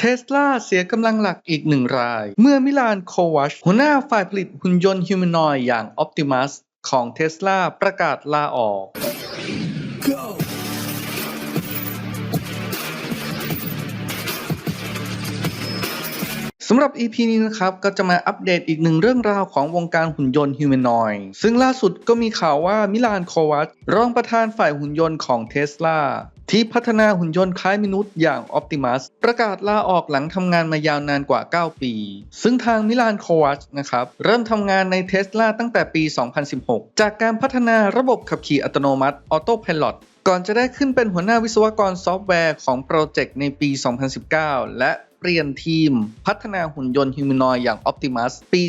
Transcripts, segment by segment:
เทสลาเสียกำลังหลักอีกหนึ่งราย เมื่อมิลานโควัชหัวหน้าฝ่ายผลิตหุ่นยนต์ฮิวแมนอยด์อย่าง Optimus ของเทสลาประกาศลาออกำหรับ EP นี้นะครับ ก็จะมาอัปเดตอีกหนึ่งเรื่องราวของวงการหุ่นยนต์ฮิวแมนอยซึ่งล่าสุดก็มีข่าวว่ามิลานโควัตรองประธานฝ่ายหุ่นยนต์ของเทสลาที่พัฒนาหุ่นยนต์คล้ายมนุษย์อย่าง Optimus ประกาศลาออกหลังทำงานมายาวนานกว่า 9 ปี ซึ่งทางมิลานโควัตนะครับ เริ่มทำงานในเทสลาตั้งแต่ปี 2016 จากการพัฒนาระบบขับขี่อัตโนมัติ Auto Pilot ก่อนจะได้ขึ้นเป็นหัวหน้าวิศวกรซอฟต์แวร์ของโปรเจกต์ในปี 2019 และ เปลี่ยนทีมพัฒนาหุ่นยนต์ฮิวแมนอยด์อย่าง Optimus ปี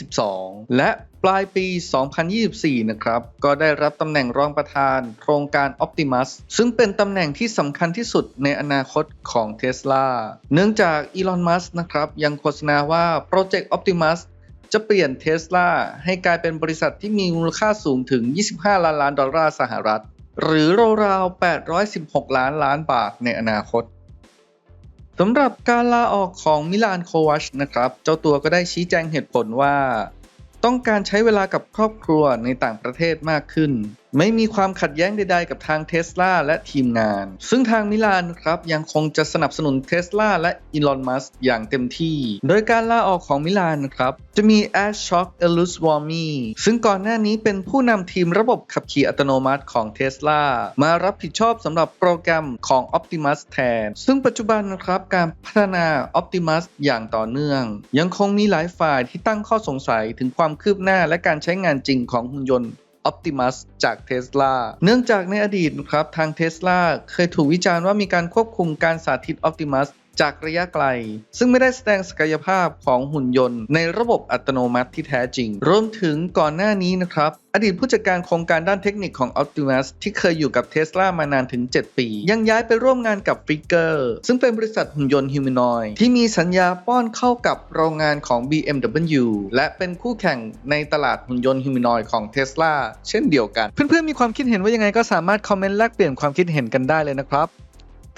2022 และปลายปี 2024 นะครับ ก็ได้รับตำแหน่งรองประธาน โครงการ Optimus ซึ่งเป็นตำแหน่งที่สำคัญที่สุดในอนาคตของ Tesla เนื่องจากอีลอน มัสนะครับ ยังโฆษณาว่าโปรเจกต์ Optimus จะเปลี่ยนเทสลาให้กลายเป็นบริษัทที่มีมูลค่าสูงถึง 25 ล้านล้านดอลลาร์สหรัฐ หรือราวๆ816 ล้านล้านบาทในอนาคต สำหรับการลาออกของมิลานโควัชนะครับ เจ้าตัวก็ได้ชี้แจงเหตุผลว่า ต้องการใช้เวลากับครอบครัวในต่างประเทศมากขึ้น ไม่มีความขัดแย้งใดๆกับทางเทสลาและทีมงาน ซึ่งทางมิลานครับยังคงจะสนับสนุนเทสลาและอีลอน มัสอย่างเต็มที่ โดยการลาออกของมิลานครับจะมีแอชช็อคเอลุสวอร์มีซึ่งก่อนหน้านี้เป็นผู้นำทีมระบบขับขี่อัตโนมัติของเทสลามารับผิดชอบสำหรับโปรแกรมของ Optimus แทน ซึ่งปัจจุบันนะครับการพัฒนา Optimus อย่างต่อเนื่อง ยังคงมีหลายฝ่ายที่ตั้งข้อสงสัยถึงความคืบหน้าและการใช้งานจริงของหุ่นยนต์ Optimus จาก Tesla เนื่องจากในอดีตครับทาง Tesla เคยถูกวิจารณ์ว่ามีการควบคุมการสาธิต Optimus จากระยะไกล ซึ่งไม่ได้แสดงศักยภาพของหุ่นยนต์ในระบบอัตโนมัติที่แท้จริง รวมถึงก่อนหน้านี้นะครับ อดีตผู้จัดการโครงการด้านเทคนิคของ Optimus ที่เคยอยู่กับ Tesla มานานถึง 7 ปี ยังย้ายไปร่วมงานกับ Flickr ซึ่งเป็นบริษัทหุ่นยนต์ฮิวแมนอยที่มีสัญญาป้อนเข้ากับโรงงานของ BMW และเป็นคู่แข่งในตลาดหุ่นยนต์ฮิวแมนอยของ Tesla เช่นเดียวกัน เพื่อนๆมีความคิดเห็นว่ายังไงก็สามารถคอมเมนต์แลกเปลี่ยนความคิดเห็นกันได้เลยนะครับ